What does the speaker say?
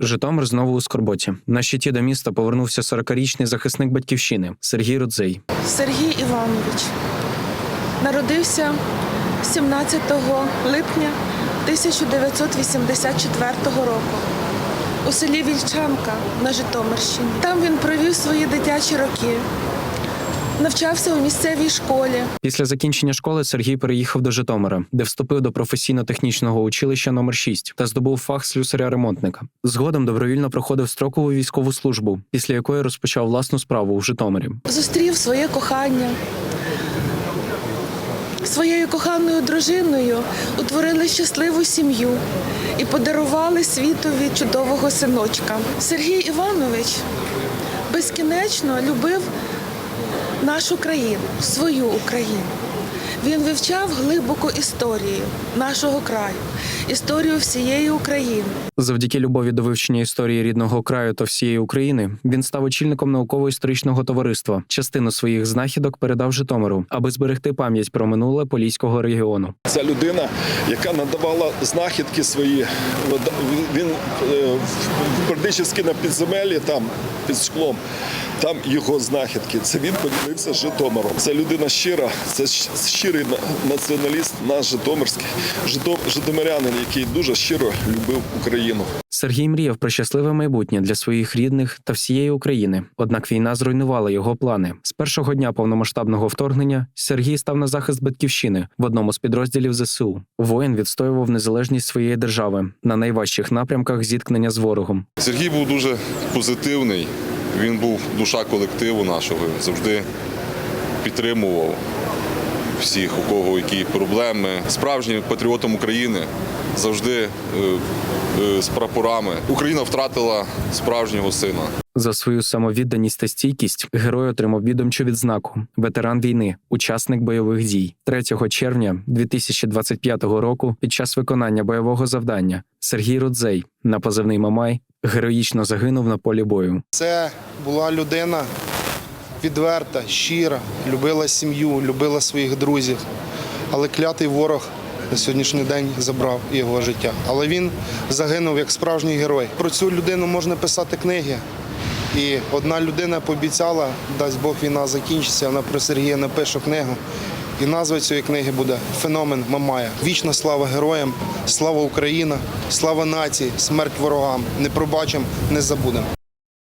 Житомир знову у скорботі. На щиті до міста повернувся 40-річний захисник батьківщини Сергій Рудзей. Сергій Іванович народився 17 липня 1984 року у селі Вільчанка на Житомирщині. Там він провів свої дитячі роки, навчався у місцевій школі. Після закінчення школи Сергій переїхав до Житомира, де вступив до професійно-технічного училища номер 6 та здобув фах слюсаря-ремонтника. Згодом добровільно проходив строкову військову службу, після якої розпочав власну справу у Житомирі. Зустрів своє кохання. Своєю коханою дружиною утворили щасливу сім'ю і подарували світові чудового синочка. Сергій Іванович безкінечно любив нашу країну, свою Україну. Він вивчав глибоку історію нашого краю, історію всієї України. Завдяки любові до вивчення історії рідного краю та всієї України він став очільником науково-історичного товариства. Частину своїх знахідок передав Житомиру, аби зберегти пам'ять про минуле поліського регіону. Це людина, яка надавала знахідки свої. Він е, на підземеллі, там під склом, там його знахідки. Це він поділився з Житомиром. Це людина щира, це щирий на- націоналіст, наш Житомирський, Жито- житомирянин, який дуже щиро любив Україну. Сергій мріяв про щасливе майбутнє для своїх рідних та всієї України. Однак війна зруйнувала його плани. З першого дня повномасштабного вторгнення Сергій став на захист батьківщини в одному з підрозділів ЗСУ. Воїн відстоював незалежність своєї держави на найважчих напрямках зіткнення з ворогом. Сергій був дуже позитивний. Він був душа колективу нашого. Завжди підтримував всіх, у кого які проблеми. Справжнім патріотом України завжди е, е, з прапорами. Україна втратила справжнього сина. За свою самовідданість та стійкість герой отримав відомчу відзнаку ветеран війни, учасник бойових дій 3 червня 2025 року. Під час виконання бойового завдання Сергій Рудзей на позивний Мамай героїчно загинув на полі бою. Це була людина відверта, щира, любила сім'ю, любила своїх друзів. Але клятий ворог на сьогоднішній день забрав його життя. Але він загинув як справжній герой. Про цю людину можна писати книги. І одна людина пообіцяла, дасть Бог війна закінчиться, вона про Сергія напише книгу. І назва цієї книги буде Феномен Мамая. Вічна слава героям, слава Україна, слава нації, смерть ворогам. Не пробачимо, не забудемо.